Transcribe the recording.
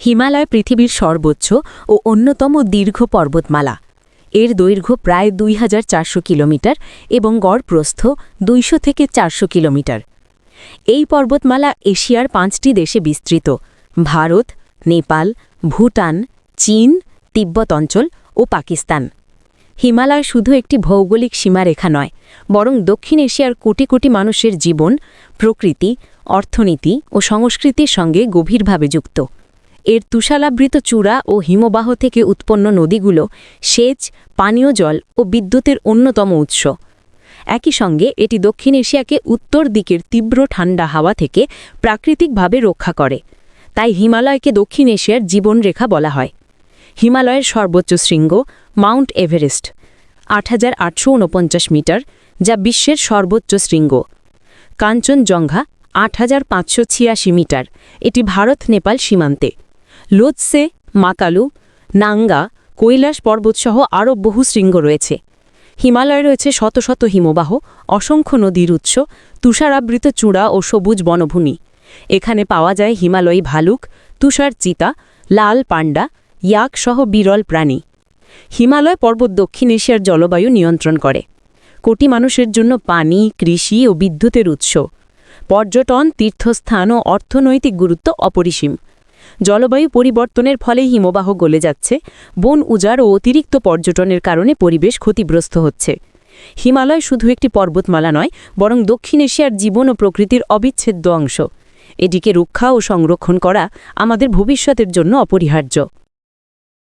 হিমালয় পৃথিবীর সর্বোচ্চ ও অন্যতম দীর্ঘ পর্বতমালা। এর দৈর্ঘ্য প্রায় দুই হাজার চারশো কিলোমিটার এবং গড় প্রস্থ দুইশো থেকে চারশো কিলোমিটার। এই পর্বতমালা এশিয়ার পাঁচটি দেশে বিস্তৃত। ভারত, নেপাল, ভুটান, চীন, তিব্বত অঞ্চল ও পাকিস্তান। হিমালয় শুধু একটি ভৌগোলিক সীমারেখা নয়, বরং দক্ষিণ এশিয়ার কোটি কোটি মানুষের জীবন, প্রকৃতি, অর্থনীতি ও সংস্কৃতির সঙ্গে গভীরভাবে যুক্ত। এর তুষালাবৃত চূড়া ও হিমবাহ থেকে উৎপন্ন নদীগুলো সেচ, পানীয় জল ও বিদ্যুতের অন্যতম উৎস। একই সঙ্গে এটি দক্ষিণ এশিয়াকে উত্তর দিকের তীব্র ঠান্ডা হাওয়া থেকে প্রাকৃতিকভাবে রক্ষা করে। তাই হিমালয়কে দক্ষিণ এশিয়ার জীবনরেখা বলা হয়। হিমালয়ের সর্বোচ্চ শৃঙ্গ মাউন্ট এভারেস্ট, আট হাজার আটশো উনপঞ্চাশ মিটার, যা বিশ্বের সর্বোচ্চ শৃঙ্গ। কাঞ্চনজঙ্ঘা, আট হাজার পাঁচশো ছিয়াশি মিটার, এটি ভারত নেপাল সীমান্তে। লোৎসে, মাকালু, নাঙ্গা, কৈলাস পর্বতসহ আরও বহু শৃঙ্গ রয়েছে। হিমালয়ে রয়েছে শত শত হিমবাহ, অসংখ্য নদীর উৎস, তুষারাবৃত চূড়া ও সবুজ বনভূমি। এখানে পাওয়া যায় হিমালয়ী ভালুক, তুষার চিতা, লাল পান্ডা, ইয়াক সহ বিরল প্রাণী। হিমালয় পর্বত দক্ষিণ এশিয়ার জলবায়ু নিয়ন্ত্রণ করে। কোটি মানুষের জন্য পানি, কৃষি ও বিদ্যুতের উৎস। পর্যটন, তীর্থস্থান ও অর্থনৈতিক গুরুত্ব অপরিসীম। জলবায়ু পরিবর্তনের ফলে হিমবাহ গলে যাচ্ছে, বন উজাড় ও অতিরিক্ত পর্যটনের কারণে পরিবেশ ক্ষতিগ্রস্ত হচ্ছে। হিমালয় শুধু একটি পর্বতমালা নয়, বরং দক্ষিণ এশিয়ার জীবন ও প্রকৃতির অবিচ্ছেদ্য অংশ। এটিকে রক্ষা ও সংরক্ষণ করা আমাদের ভবিষ্যতের জন্য অপরিহার্য।